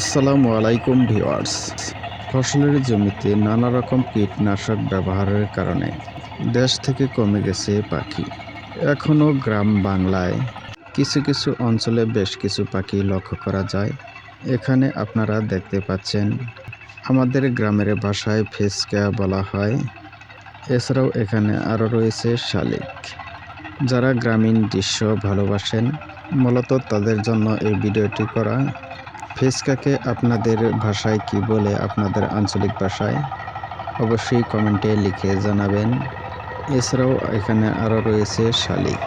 আসসালামু আলাইকুম ভিওয়ার্স ফসলের জমিতে নানা রকম কীটনাশক ব্যবহারের কারণে দেশ থেকে কমে গেছে পাখি। এখনও গ্রাম বাংলায় কিছু কিছু অঞ্চলে বেশ কিছু পাখি লক্ষ্য করা যায়। এখানে আপনারা দেখতে পাচ্ছেন, আমাদের গ্রামের ভাষায় ফেসকা বলা হয়। এছাড়াও এখানে আরও রয়েছে শালিক। যারা গ্রামীণ দৃশ্য ভালোবাসেন, মূলত তাদের জন্য এই ভিডিওটি করা ফেসকাকে আপনাদের ভাষায় কি বলে আপনাদের আঞ্চলিক ভাষায়? অবশ্যই কমেন্টে লিখে জানাবেন। এছাড়াও এখানে আরও রয়েছে শালিক।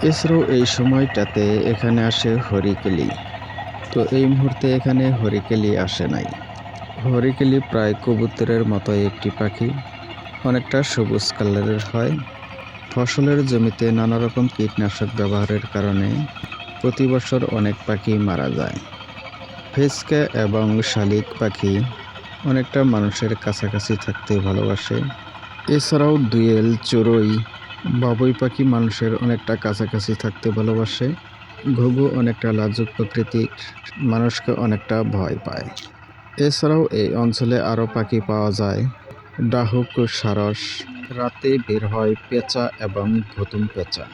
এছাড়াও এই সময়টাতে এখানে আসে হরিকেলি। তো এই মুহূর্তে এখানে হরিকেলি আসে নাই। হরিকেলি প্রায় কবুতরের মতো একটি পাখি। অনেকটা সবুজ কালারের হয়। ফসলের জমিতে নানা রকম কীটনাশক ব্যবহারের কারণে প্রতি বছর অনেক পাখি মারা যায়। ফেসকা এবং শালিক পাখি অনেকটা মানুষের কাছাকাছি থাকতে ভালোবাসে। এছাড়াও দুয়েল, চড়ুই, বাবুই পাখি মানুষের অনেকটা কাছাকাছি থাকতে ভালোবাসে। ঘুঘু অনেকটা লাজুক প্রকৃতির, মানুষকে অনেকটা ভয় পায়। এছাড়াও এই অঞ্চলে আরও পাখি পাওয়া যায়। ডাহুক, সারস, রাতে বের হয় পেঁচা এবং ভুতুম পেঁচা।